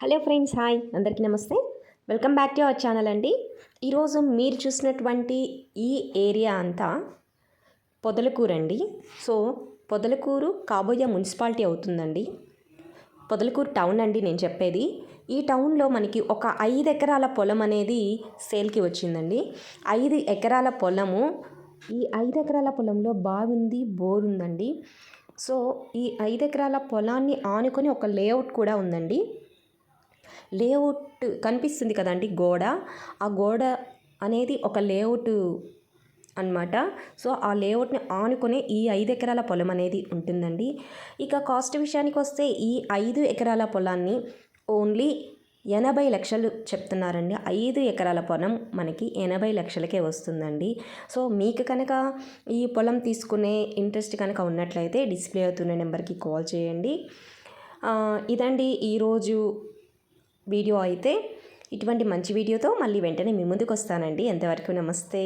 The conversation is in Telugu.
Hello friends hi. అందరికీ నమస్తే. Welcome back to our channel అండి. ఈరోజు మీరు చూసినటువంటి ఈ ఏరియా అంతా పొదలకూరు అండి. సో పొదలకూరు కాబోయే మున్సిపాలిటీ అవుతుందండి. పొదలకూరు టౌన్ అండి నేను చెప్పేది. ఈ టౌన్లో మనకి ఒక ఐదు ఎకరాల పొలం అనేది సేల్కి వచ్చిందండి. ఐదు ఎకరాల పొలము ఈ ఐదు ఎకరాల పొలంలో బాగుంది బోర్ ఉందండి సో ఈ ఐదు ఎకరాల పొలాన్ని ఆనుకొని ఒక లేఅవుట్ కూడా ఉందండి. లేఅవుట్ కనిపిస్తుంది కదండి గోడ. ఆ గోడ అనేది ఒక లేఅవుట్ అనమాట సో ఆ లేఅవుట్ని ఆనుకునే ఈ ఐదు ఎకరాల పొలం అనేది ఉంటుందండి. ఇక కాస్ట్ విషయానికి వస్తే ఈ ఐదు ఎకరాల పొలాన్ని ఓన్లీ ఎనభై లక్షలు చెప్తున్నారండి. ఐదు ఎకరాల పొలం మనకి ఎనభై లక్షలకే వస్తుందండి. సో మీకు కనుక ఈ పొలం తీసుకునే ఇంట్రెస్ట్ కనుక ఉన్నట్లయితే డిస్ప్లే అవుతున్న నెంబర్కి కాల్ చేయండి. ఇదండి ఈరోజు వీడియో అయితే ఇటువంటి మంచి వీడియోతో మళ్ళీ వెంటనే మీ ముందుకు వస్తానండి ఎంతవరకు నమస్తే.